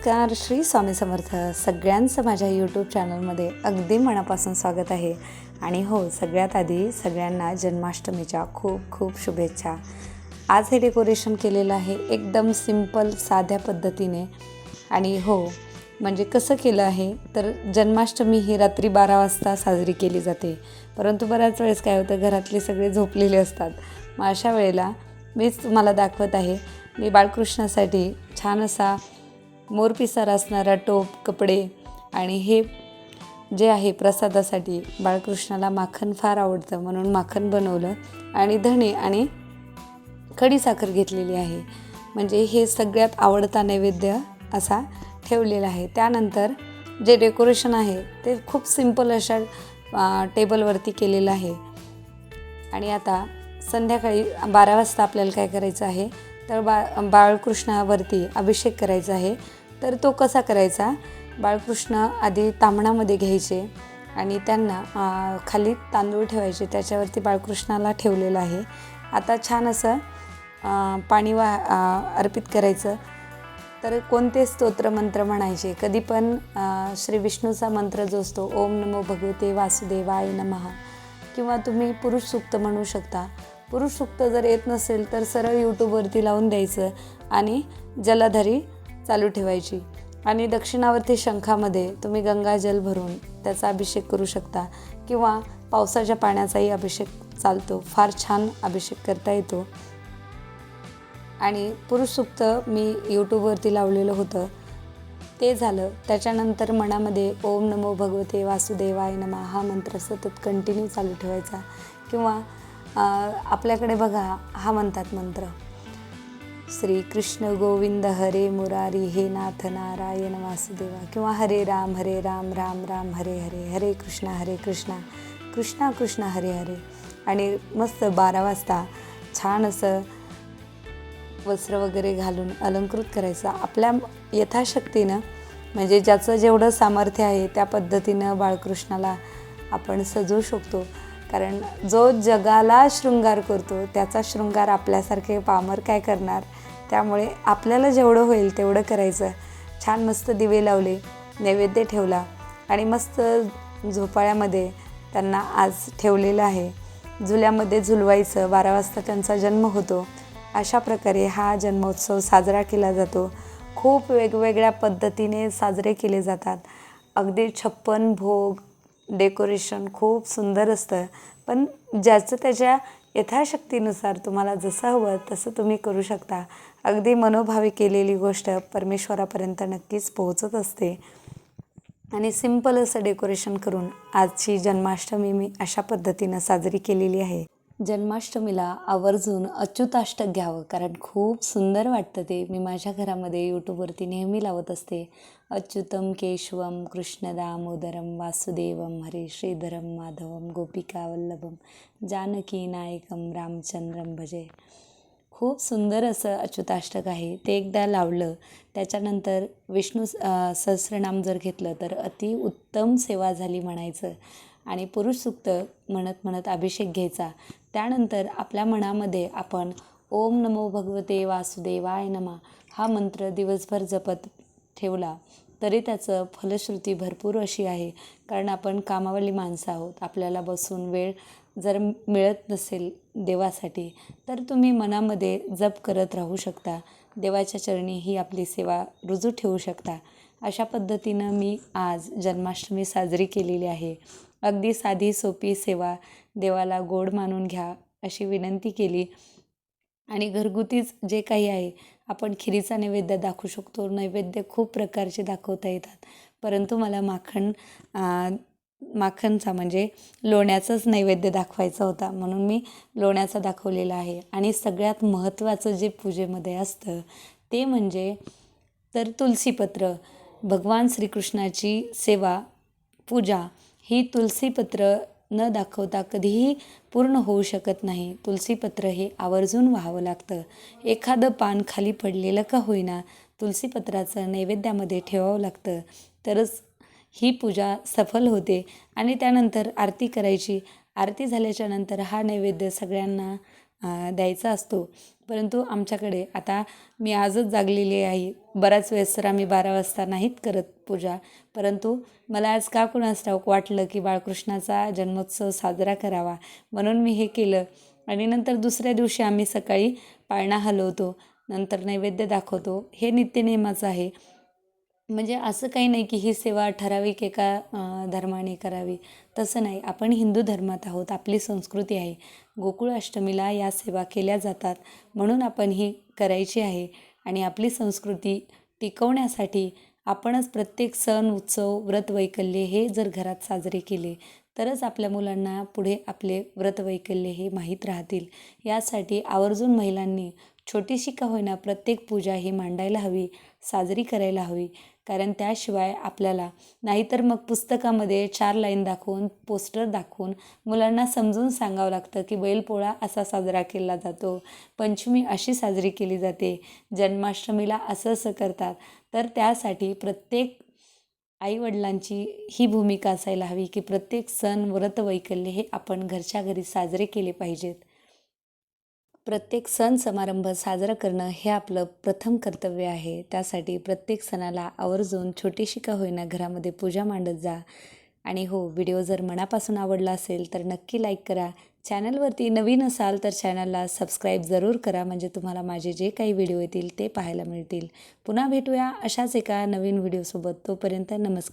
नमस्कार श्री स्वामी समर्थ. सगळ्यांचं माझ्या यूट्यूब चॅनलमध्ये अगदी मनापासून स्वागत आहे. आणि हो सगळ्यात आधी सगळ्यांना जन्माष्टमीच्या खूप खूप शुभेच्छा. आज हे डेकोरेशन केलेलं आहे एकदम सिंपल साध्या पद्धतीने. आणि हो म्हणजे कसं केलं आहे तर जन्माष्टमी ही रात्री बारा वाजता साजरी केली जाते. परंतु बऱ्याच वेळेस काय होतं घरातले सगळे झोपलेले असतात. मग अशा वेळेला मीच तुम्हाला दाखवत आहे मी बाळकृष्णासाठी छान असा मोरपिसार असणारा टोप कपडे आणि हे जे आहे प्रसादासाठी बाळकृष्णाला माखन फार आवडतं. म्हणून माखन बनवलं आणि धणे आणि खडीसाखर घेतलेली आहे. म्हणजे हे सगळ्यात आवडता नैवेद्य असा ठेवलेला आहे. त्यानंतर जे डेकोरेशन आहे ते खूप सिंपल अशा टेबलवरती केलेलं आहे. आणि आता संध्याकाळी बारा वाजता आपल्याला काय करायचं आहे? तर बा बाळकृष्णावरती अभिषेक करायचा आहे. तर तो कसा करायचा? बाळकृष्ण आधी तांबणामध्ये घ्यायचे आणि त्यांना खाली तांदूळ ठेवायचे. त्याच्यावरती बाळकृष्णाला ठेवलेलं आहे. आता छान असं पाणी वा अर्पित करायचं. तर कोणते स्तोत्र मंत्र म्हणायचे? कधी पण श्री विष्णूचा मंत्र जो असतो ओम नमो भगवते वासुदेवाय नमः किंवा तुम्ही पुरुष सूक्त म्हणू शकता. पुरुष सूक्त जर येत नसेल तर सरळ यूट्यूबवरती लावून द्यायचं आणि जलाधारी चालू ठेवायची. आणि दक्षिणावर्ती शंखामध्ये तुम्ही गंगाजल भरून त्याचा अभिषेक करू शकता. किंवा पावसाच्या पाण्याचाही अभिषेक चालतो. फार छान अभिषेक करता येतो. आणि पुरुष सुप्त मी यूट्यूबवरती लावलेलं होतं. ते झालं. त्याच्यानंतर मनामध्ये ओम नमो भगवते वासुदेवाय नमा हा मंत्र सतत कंटिन्यू चालू ठेवायचा. किंवा आपल्याकडे बघा हा म्हणतात मंत्र. श्री कृष्ण गोविंद हरे मुरारी हे नाथ नारायण वासुदेवा. किंवा हरे राम हरे राम राम राम हरे हरे हरे कृष्णा हरे कृष्णा कृष्णा कृष्णा हरे हरे. आणि मस्त बारा वाजता छान असं वस्त्र वगैरे घालून अलंकृत करायचं. आपल्या यथाशक्तीनं म्हणजे ज्याचं जेवढं सामर्थ्य आहे त्या पद्धतीनं बाळकृष्णाला आपण सजवू शकतो. कारण जो जगाला शृंगार करतो त्याचा शृंगार आपल्यासारखे पामर काय करणार? त्यामुळे आपल्याला जेवढं होईल तेवढं करायचं. छान मस्त दिवे लावले नैवेद्य ठेवला आणि मस्त झोपाळ्यामध्ये त्यांना आज ठेवलेलं आहे. झुल्यामध्ये झुलवायचं बारा वाजता त्यांचा जन्म होतो. अशा प्रकारे हा जन्मोत्सव साजरा केला जातो. खूप वेगवेगळ्या पद्धतीने साजरे केले जातात. अगदी छप्पन भोग डेकोरेशन खूप सुंदर असतं. पण ज्याचं त्याच्या यथाशक्तीनुसार तुम्हाला जसं हवं तसं तुम्ही करू शकता. अगदी मनोभावी केलेली गोष्ट परमेश्वरापर्यंत नक्कीच पोहोचत असते. आणि सिंपल असं डेकोरेशन करून आजची जन्माष्टमी मी अशा पद्धतीनं साजरी केलेली आहे. जन्माष्टमीला आवर्जून अच्युताष्टक घ्यावं कारण खूप सुंदर वाटतं ते. मी माझ्या घरामध्ये यूट्यूबवरती नेहमी लावत असते. अच्युतम केशवम कृष्णदामोदरम वासुदेवम हरे श्रीधरम माधवम गोपिका वल्लभम जानकी नायकम रामचंद्रम भजे. खूप सुंदर असं अच्युताष्टक आहे. ते एकदा लावलं त्याच्यानंतर विष्णू सहस्रनाम जर घेतलं तर अति उत्तम सेवा झाली म्हणायचं. आणि पुरुष सुक्त म्हणत म्हणत अभिषेक घ्यायचा. त्यानंतर आपल्या मनामध्ये आपण ओम नमो भगवते वासुदेवाय नमा हा मंत्र दिवसभर जपत ठेवला तरी त्याचं फलश्रुती भरपूर अशी आहे. कारण आपण कामावाली माणसं आहोत. आपल्याला बसून वेळ जर मिळत नसेल देवासाठी तर तुम्ही मनामध्ये जप करत राहू शकता. देवाच्या चरणी ही आपली सेवा रुजू ठेवू शकता. अशा पद्धतीनं मी आज जन्माष्टमी साजरी केलेली आहे. अगदी साधी सोपी सेवा देवाला गोड मानून घ्या अशी विनंती केली. आणि घरगुतीच जे काही आहे आपण खिरीचा नैवेद्य दाखवू शकतो. नैवेद्य खूप प्रकारचे दाखवता येतात. परंतु मला माखण माखणचा म्हणजे लोण्याचाच नैवेद्य दाखवायचा होता. म्हणून मी लोण्याचा दाखवलेला आहे. आणि सगळ्यात महत्त्वाचं जे पूजेमध्ये असतं ते म्हणजे तर तुलसीपत्र. भगवान श्रीकृष्णाची सेवा पूजा ही तुलसीपत्र न दाखवता कधीही पूर्ण होऊ शकत नाही. तुलसीपत्र हे आवर्जून व्हावं लागतं. एखादं पान खाली पडलेलं का होईना तुलसीपत्राचं नैवेद्यामध्ये ठेवावं लागतं. तरच ही पूजा सफल होते आणि त्यानंतर आरती करायची. आरती झाल्याच्यानंतर हा नैवेद्य सगळ्यांना द्यायचा असतो. परंतु आमच्याकडे आता मी आजच जागलेली आहे. बराच वेळेस तर आम्ही बारा वाजता नाहीत करत पूजा. परंतु मला आज का कुणास ठाऊक वाटलं की बाळकृष्णाचा जन्मोत्सव साजरा करावा? म्हणून मी हे केलं. आणि नंतर दुसऱ्या दिवशी आम्ही सकाळी पाळणा हलवतो. नंतर नैवेद्य दाखवतो. हे नित्यनेमाचं आहे. म्हणजे असं काही नाही की ही सेवा ठराविक एका धर्माने करावी. तसं नाही. आपण हिंदू धर्मात आहोत. आपली संस्कृती आहे. गोकुळ अष्टमीला या सेवा केल्या जातात. म्हणून आपण ही करायची आहे. आणि आपली संस्कृती टिकवण्यासाठी आपणच प्रत्येक सण उत्सव व्रत वैकल्य हे जर घरात साजरे केले तरच आपल्या मुलांना पुढे आपले व्रत वैकल्य हे माहीत राहतील. यासाठी आवर्जून महिलांनी छोटीशी का होईना प्रत्येक पूजा ही मांडायला हवी साजरी करायला हवी. कारण त्याशिवाय आपल्याला नाहीतर मग पुस्तकामध्ये चार लाईन दाखवून पोस्टर दाखवून मुलांना समजून सांगावं लागतं की बैलपोळा असा साजरा केला जातो. पंचमी अशी साजरी केली जाते. जन्माष्टमीला असं असं करतात. तर त्यासाठी प्रत्येक आईवडिलांची ही भूमिका असायला हवी की प्रत्येक सण व्रत वैकल्य हे आपण घरच्या घरी साजरे केले पाहिजेत. प्रत्येक सण समारंभ साजरा करणं हे आपलं प्रथम कर्तव्य आहे. त्यासाठी प्रत्येक सणाला आवर्जून छोटीशी का होईना घरामध्ये पूजा मांडत जा. आणि हो व्हिडिओ जर मनापासून आवडला असेल तर नक्की लाईक करा. चॅनलवरती नवीन असाल तर चॅनलला सबस्क्राईब जरूर करा. म्हणजे तुम्हाला माझे जे काही व्हिडिओ येतील ते पाहायला मिळतील. पुन्हा भेटूया अशाच एका नवीन व्हिडिओसोबत. तोपर्यंत नमस्कार.